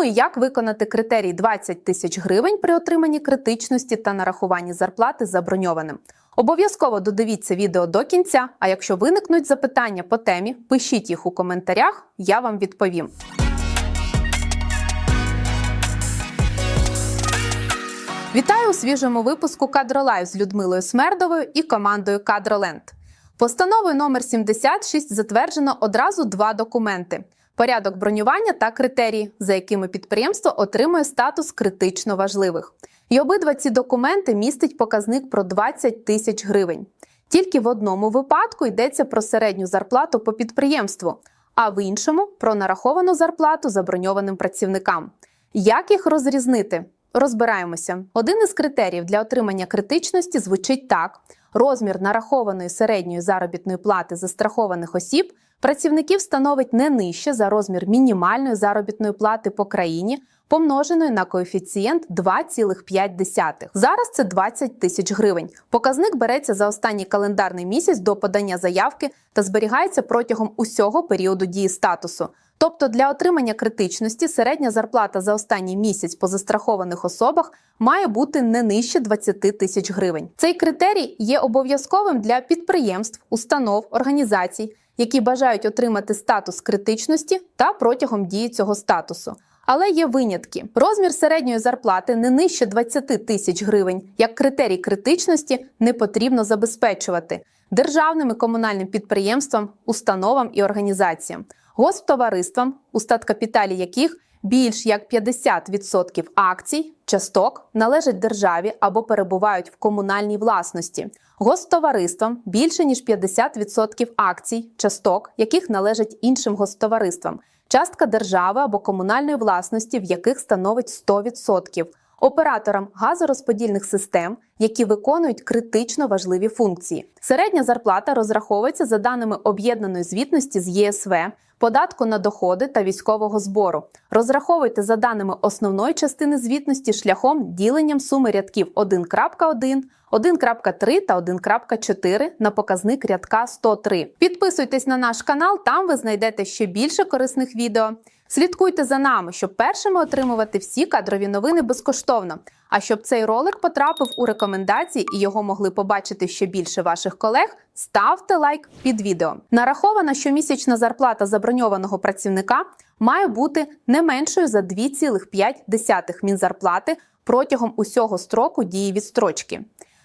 Чому і як виконати критерій 20 тисяч гривень при отриманні критичності та нарахуванні зарплати заброньованим? Обов'язково додивіться відео до кінця. А якщо виникнуть запитання по темі, пишіть їх у коментарях, я вам відповім. Вітаю у свіжому випуску Кадролайв з Людмилою Смердовою і командою Кадроленд. Постановою номер 76 затверджено одразу два документи: порядок бронювання та критерії, за якими підприємство отримує статус критично важливих. І обидва ці документи містить показник про 20 тисяч гривень. Тільки в одному випадку йдеться про середню зарплату по підприємству, а в іншому про нараховану зарплату заброньованим працівникам. Як їх розрізнити? Розбираємося. Один із критеріїв для отримання критичності звучить так: розмір нарахованої середньої заробітної плати застрахованих осіб працівників становить не нижче за розмір мінімальної заробітної плати по країні, помноженої на коефіцієнт 2,5. Зараз це 20 тисяч гривень. Показник береться за останній календарний місяць до подання заявки та зберігається протягом усього періоду дії статусу. Тобто для отримання критичності середня зарплата за останній місяць по застрахованих особах має бути не нижче 20 тисяч гривень. Цей критерій є обов'язковим для підприємств, установ, організацій, які бажають отримати статус критичності та протягом дії цього статусу. Але є винятки. Розмір середньої зарплати не нижче 20 тисяч гривень. Як критерій критичності не потрібно забезпечувати державним і комунальним підприємствам, установам і організаціям госптовариствам, у статкапіталі яких більш як 50% акцій, часток належать державі або перебувають в комунальній власності, гостовариствам більше ніж 50% акцій, часток, яких належать іншим гостовариствам, частка держави або комунальної власності, в яких становить 100%, операторам газорозподільних систем, які виконують критично важливі функції. Середня зарплата розраховується за даними об'єднаної звітності з ЄСВ, податку на доходи та військового збору. Розраховуйте за даними основної частини звітності шляхом діленням суми рядків 1.1, 1.3 та 1.4 на показник рядка 103. Підписуйтесь на наш канал, там ви знайдете ще більше корисних відео. Слідкуйте за нами, щоб першими отримувати всі кадрові новини безкоштовно. А щоб цей ролик потрапив у рекомендації і його могли побачити ще більше ваших колег, ставте лайк під відео. Нарахована щомісячна зарплата заброньованого працівника має бути не меншою за 2,5 мінзарплати протягом усього строку дії відстрочки.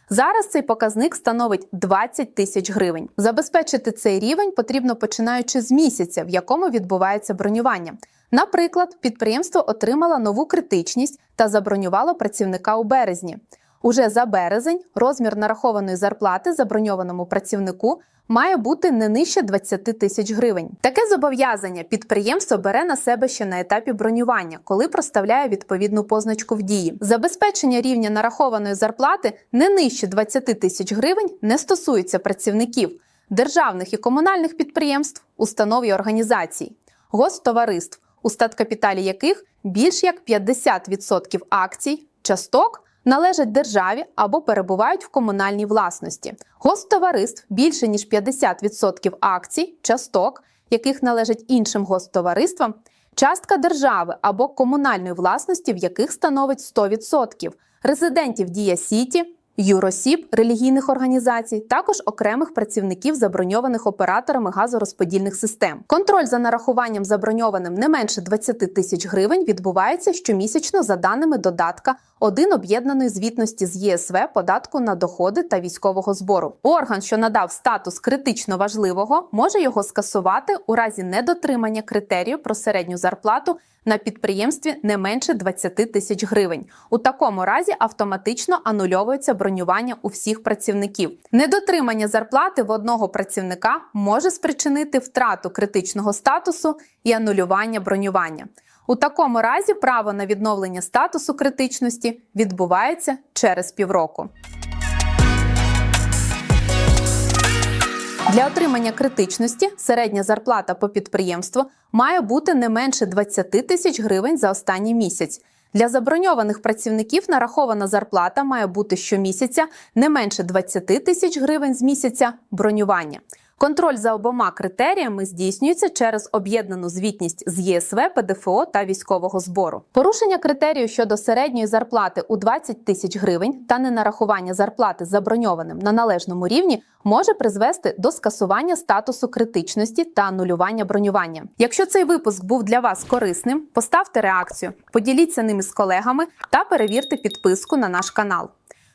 Зараз цей показник становить 20 тисяч гривень. Забезпечити цей рівень потрібно починаючи з місяця, в якому відбувається бронювання. Наприклад, підприємство отримало нову критичність та забронювало працівника у березні. Уже за березень розмір нарахованої зарплати заброньованому працівнику має бути не нижче 20 тисяч гривень. Таке зобов'язання підприємство бере на себе ще на етапі бронювання, коли проставляє відповідну позначку в дії. Забезпечення рівня нарахованої зарплати не нижче 20 тисяч гривень не стосується працівників державних і комунальних підприємств, установ і організацій, гостовариств, у статкапіталі яких більш як 50% акцій, часток належать державі або перебувають в комунальній власності, госттовариств більше ніж 50% акцій, часток, яких належать іншим гостовариствам, частка держави або комунальної власності, в яких становить 100%, резидентів Дія Сіті. Юросіб релігійних організацій, також окремих працівників, заброньованих операторами газорозподільних систем. Контроль за нарахуванням заброньованим не менше 20 тисяч гривень відбувається щомісячно за даними додатка 1 об'єднаної звітності з ЄСВ податку на доходи та військового збору. Орган, що надав статус критично важливого, може його скасувати у разі недотримання критерію про середню зарплату на підприємстві не менше 20 тисяч гривень. У такому разі автоматично анульовується бронювання у всіх працівників. Недотримання зарплати в одного працівника може спричинити втрату критичного статусу і анулювання бронювання. У такому разі право на відновлення статусу критичності відбувається через півроку. Для отримання критичності середня зарплата по підприємству має бути не менше 20 тисяч гривень за останній місяць. Для заброньованих працівників нарахована зарплата має бути щомісяця не менше 20 тисяч гривень з місяця бронювання. Контроль за обома критеріями здійснюється через об'єднану звітність з ЄСВ, ПДФО та військового збору. Порушення критерію щодо середньої зарплати у 20 тисяч гривень та ненарахування зарплати заброньованим на належному рівні може призвести до скасування статусу критичності та анулювання бронювання. Якщо цей випуск був для вас корисним, поставте реакцію, поділіться ними з колегами та перевірте підписку на наш канал.